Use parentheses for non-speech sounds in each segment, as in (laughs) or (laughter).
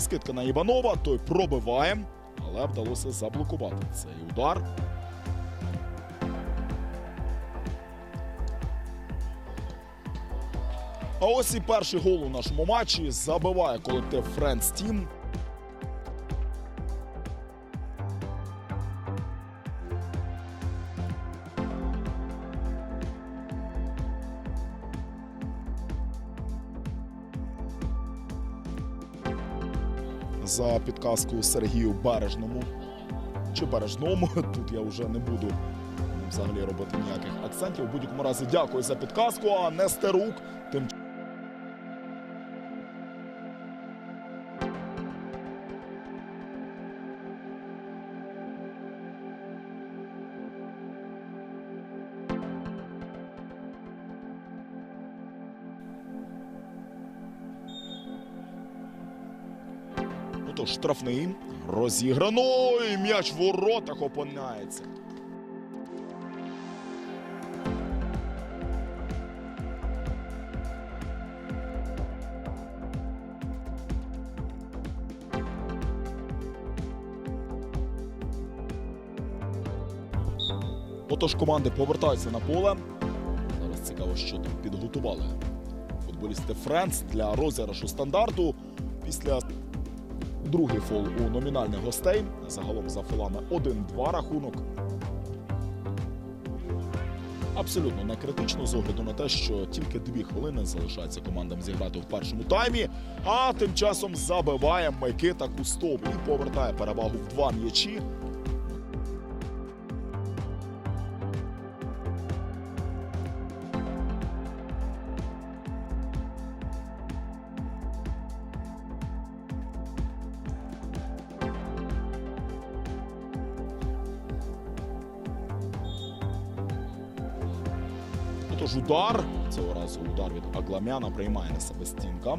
Скидка на Іванова, той пробиває, але вдалося заблокувати цей удар. А ось і перший гол у нашому матчі забиває колектив Friends Team. За підказку Сергію Бережному чи Бережному. (laughs) Тут я вже не буду взагалі робити ніяких акцентів. У будь-якому разі дякую за підказку. А Нестерук тим То штрафний розіграно і м'яч в воротах опиняється. Отож команди повертаються на поле. Зараз цікаво, що там підготували футболісти Френс для розіграшу стандарту після Другий фол у номінальних гостей. Загалом за фолами 1-2 рахунок. Абсолютно не критично з огляду на те, що тільки дві хвилини залишається командам зіграти в першому таймі. А тим часом забиває Микита Кустов і повертає перевагу в два м'ячі. Отож удар. Цього разу удар від Агламяна приймає на себе стінка.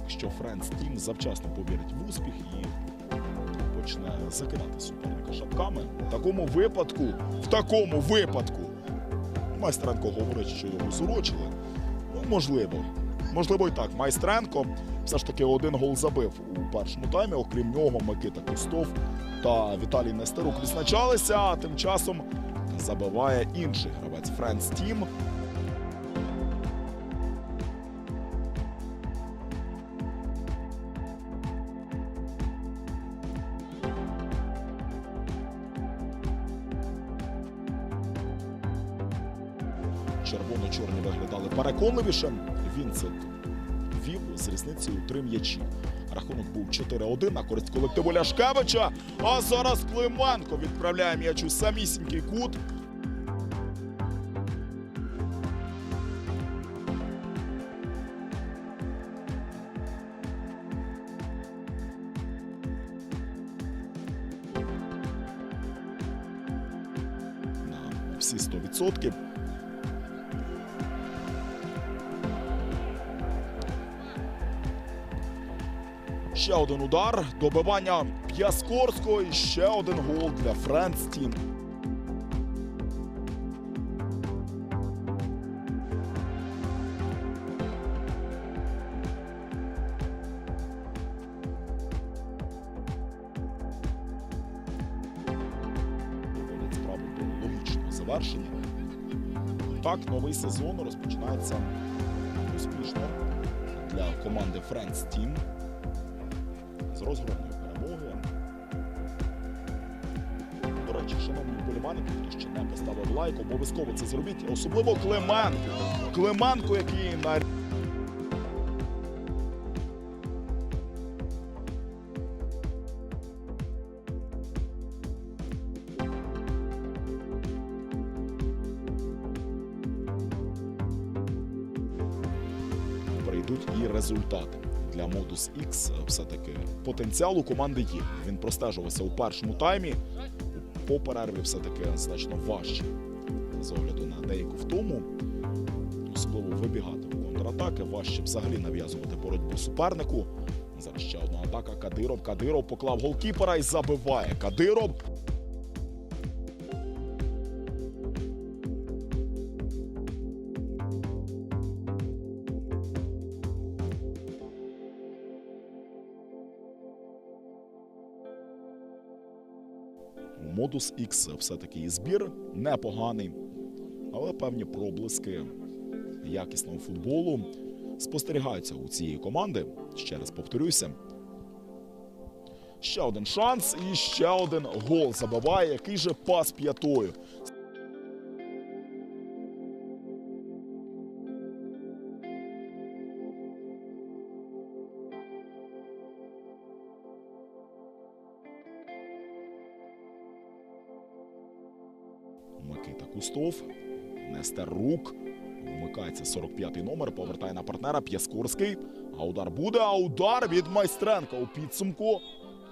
Якщо Френс Тім завчасно повірить в успіх і почне закидати суперника шапками. В такому випадку, в такому випадку, майстренко говорить, що його зурочили. Ну, можливо. Можливо, і так. Майстренко все ж таки один гол забив у першому таймі. Окрім нього, Микита Кустов та Віталій Нестерук відзначалися, а тим часом забиває інший гравець Френс Тім. Червоно-чорні виглядали переконливіше. Вінсент вів з різницею три м'ячі. Рахунок був 4-1 на користь колективу Ляшкевича. А зараз Клименко відправляє м'яч у самісінький кут. На всі 100%. Ще один удар, добивання П'яскорського і ще один гол для Френс Тім. Справу до логічного завершення. Так, новий сезон розпочинається успішно для команди Friends Team з розгромною перемогою. До речі, шановні вболівальники, хто ще не поставив лайк, обов'язково це зробіть. Особливо Клименко. Клименко, який на прийдуть і результати. Для Modus X все-таки потенціал у команди є. Він простежувався у першому таймі. По перерві все-таки значно важче з огляду на деяку втому. Особливо вибігати в контратаки, важче взагалі нав'язувати боротьбу супернику. Зараз ще одна атака. Кадиров. Кадиров поклав голкіпера і забиває. Кадиров. Модус X все-таки і збір непоганий, але певні проблиски якісного футболу спостерігаються у цієї команди. Ще раз повторюся. Ще один шанс і ще один гол забиває. Який же пас п'ятою. Кустов, Нестер Рук. Вмикається 45-й номер, повертає на партнера П'яскорський. А удар буде, а удар від майстренка у підсумку.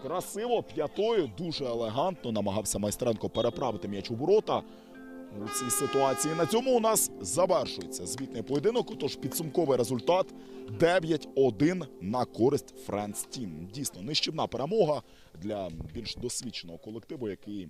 Красиво п'ятою, дуже елегантно намагався майстренко переправити м'яч у ворота. У цій ситуації на цьому у нас завершується звітний поєдинок. Тож підсумковий результат 9-1 на користь Френс Тім. Дійсно нищівна перемога для більш досвідченого колективу, який